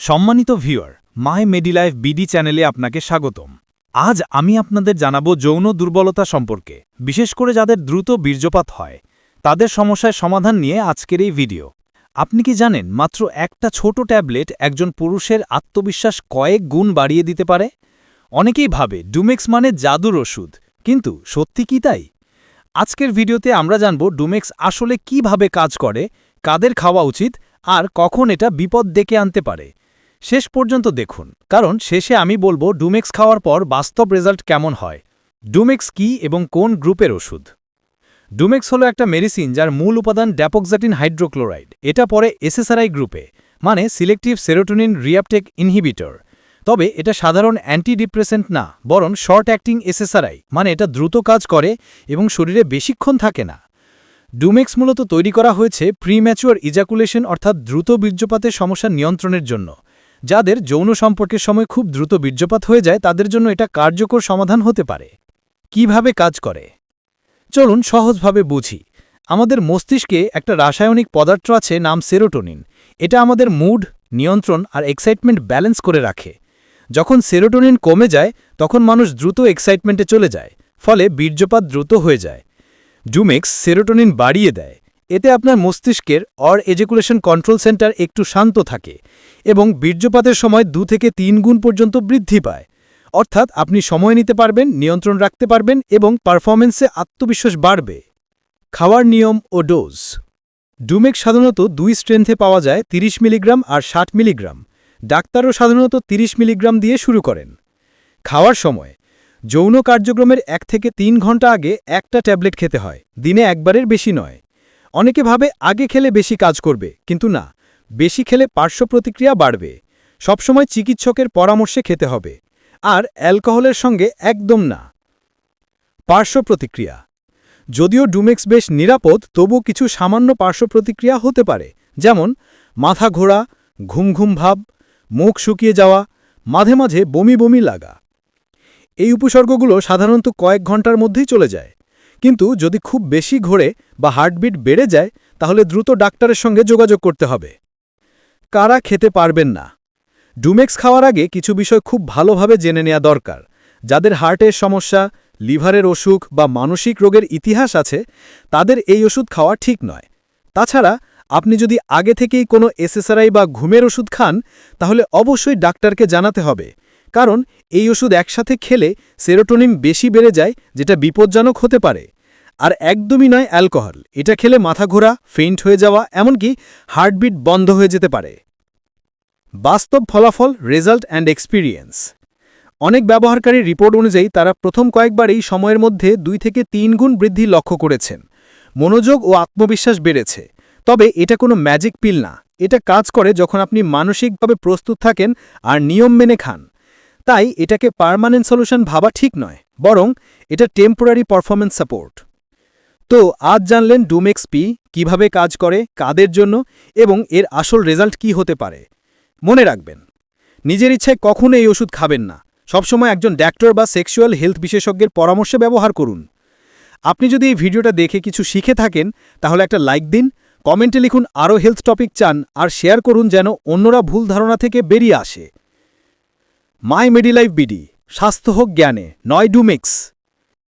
সম্মানিত ভিউয়ার, মাই মেডিলাইফ বিডি চ্যানেলে আপনাকে স্বাগতম। আজ আমি আপনাদের জানাব যৌন দুর্বলতা সম্পর্কে, বিশেষ করে যাদের দ্রুত বীর্যপাত হয়, তাদের সমস্যার সমাধান নিয়ে আজকের এই ভিডিও। আপনি কি জানেন, মাত্র একটা ছোট ট্যাবলেট একজন পুরুষের আত্মবিশ্বাস কয়েক গুণ বাড়িয়ে দিতে পারে? অনেকেই ভাবে, ডুমেক্স মানে জাদুর ওষুধ, কিন্তু সত্যি কি তাই? আজকের ভিডিওতে আমরা জানব ডুমেক্স আসলে কীভাবে কাজ করে, কাদের খাওয়া উচিত, আর কখন এটা বিপদ ডেকে আনতে পারে। শেষ পর্যন্ত দেখুন। কারণ শেষে আমি বলব ডুমেক্স খাওয়ার পর বাস্তব রেজাল্ট কেমন হয়, ডুমেক্স কি এবং কোন গ্রুপের ওষুধ। ডুমেক্স হলো একটা মেডিসিন যার মূল উপাদান ড্যাপোক্সাটিন হাইড্রোক্লোরাইড, এটা পরে এসএসআরআই গ্রুপে মানে সিলেক্টিভ সেরোটোনিন রিয়াপটেক ইনহিবিটর। তবে এটা সাধারণ অ্যান্টিডিপ্রেসেন্ট না, বরং শর্ট অ্যাক্টিং এসএসআরআই মানে এটা দ্রুত কাজ করে এবং শরীরে বেশিক্ষণ থাকে না। ডুমেক্স মূলত তৈরি করা হয়েছে প্রিম্যাচুয়ার ইজাকুলেশন অর্থাৎ দ্রুত বীর্যপাতের সমস্যা নিয়ন্ত্রণের জন্য। যাদের যৌন সম্পর্কের সময় খুব দ্রুত বীর্যপাত হয়ে যায়, তাদের জন্য এটা কার্যকর সমাধান হতে পারে। কীভাবে কাজ করে? চলুন সহজভাবে বুঝি। আমাদের মস্তিষ্কে একটা রাসায়নিক পদার্থ আছে নাম সেরোটোনিন। এটা আমাদের মুড, নিয়ন্ত্রণ আর এক্সাইটমেন্ট ব্যালেন্স করে রাখে। যখন সেরোটোনিন কমে যায়, তখন মানুষ দ্রুত এক্সাইটমেন্টে চলে যায়, ফলে বীর্যপাত দ্রুত হয়ে যায়। জুমেক্স সেরোটোনিন বাড়িয়ে দেয়। এতে আপনার মস্তিষ্কের অর এজেকুলেশন কন্ট্রোল সেন্টার একটু শান্ত থাকে। এবং বীর্যপাতের সময় দু থেকে তিন গুণ পর্যন্ত বৃদ্ধি পায়। অর্থাৎ আপনি সময় নিতে পারবেন, নিয়ন্ত্রণ রাখতে পারবেন এবং পারফরমেন্সে আত্মবিশ্বাস বাড়বে। খাওয়ার নিয়ম ও ডোজ। ডুমেক সাধারণত দুই স্ট্রেন্থে পাওয়া যায় ৩০ মিলিগ্রাম আর ষাট মিলিগ্রাম। ডাক্তারও সাধারণত ৩০ মিলিগ্রাম দিয়ে শুরু করেন। খাওয়ার সময়। যৌন কার্যক্রমের এক থেকে তিন ঘণ্টা আগে একটা ট্যাবলেট খেতে হয়। দিনে একবারের বেশি নয়। অনেকে ভাবে আগে খেলে বেশি কাজ করবে, কিন্তু না। বেশি খেলে পার্শ্ব প্রতিক্রিয়া বাড়বে। সবসময় চিকিৎসকের পরামর্শে খেতে হবে। আর অ্যালকোহলের সঙ্গে একদম না। পার্শ্ব প্রতিক্রিয়া। যদিও ডুমেক্স বেশ নিরাপদ তবু কিছু সামান্য পার্শ্ব প্রতিক্রিয়া হতে পারে। যেমন, মাথা ঘোরা, ঘুম ঘুম ভাব, মুখ শুকিয়ে যাওয়া, মাঝে মাঝে বমি বমি লাগা। এই উপসর্গগুলো সাধারণত কয়েক ঘণ্টার মধ্যেই চলে যায়। কিন্তু যদি খুব বেশি ঘোরে বা হার্টবিট বেড়ে যায়, তাহলে দ্রুত ডাক্তারের সঙ্গে যোগাযোগ করতে হবে। কারা খেতে পারবেন না। ডুমেক্স খাওয়ার আগে কিছু বিষয় খুব ভালোভাবে জেনে নেওয়া দরকার। যাদের হার্টের সমস্যা, লিভারের অসুখ বা মানসিক রোগের ইতিহাস আছে, তাদের এই ওষুধ খাওয়া ঠিক নয়। তাছাড়া, আপনি যদি আগে থেকেই কোনো এসএসআরআই বা ঘুমের ওষুধ খান, তাহলে অবশ্যই ডাক্তারকে জানাতে হবে। কারণ, এই ওষুধ একসাথে খেলে সেরোটোনিন বেশি বেড়ে যায়, যেটা বিপজ্জনক হতে পারে। আর একদমই নয় অ্যালকোহল। এটা খেলে মাথা ঘোরা ফেইন্ট হয়ে যাওয়া, এমনকি হার্টবিট বন্ধ হয়ে যেতে পারে। বাস্তব ফলাফল রেজাল্ট অ্যান্ড এক্সপিরিয়েন্স অনেক ব্যবহারকারী রিপোর্ট অনুযায়ী তারা প্রথম কয়েকবারেই সময়ের মধ্যে দুই থেকে তিন গুণ বৃদ্ধি লক্ষ্য করেছেন। মনোযোগ ও আত্মবিশ্বাস বেড়েছে। তবে এটা কোনো ম্যাজিক পিল না। এটা কাজ করে যখন আপনি মানসিকভাবে প্রস্তুত থাকেন আর নিয়ম মেনে খান। তাই এটাকে পার্মানেন্ট সলিউশন ভাবা ঠিক নয়, বরং এটা টেম্পোরারি পারফরমেন্স সাপোর্ট তো আজ জানলেন ডুমেক্স পি কীভাবে কাজ করে, কাদের জন্য এবং এর আসল রেজাল্ট কি হতে পারে। মনে রাখবেন, নিজের ইচ্ছায় কখনো এই ওষুধ খাবেন না। সবসময় একজন ডাক্তার বা সেক্সুয়াল হেলথ বিশেষজ্ঞের পরামর্শে ব্যবহার করুন। আপনি যদি এই ভিডিওটা দেখে কিছু শিখে থাকেন, তাহলে একটা লাইক দিন, কমেন্টে লিখুন আরও হেলথ টপিক চান আর শেয়ার করুন যেন অন্যরা ভুল ধারণা থেকে বেরিয়ে আসে। মাই মেডিলাইফ বিডি, স্বাস্থ্য হোক জ্ঞানে, নয় ডুমেক্স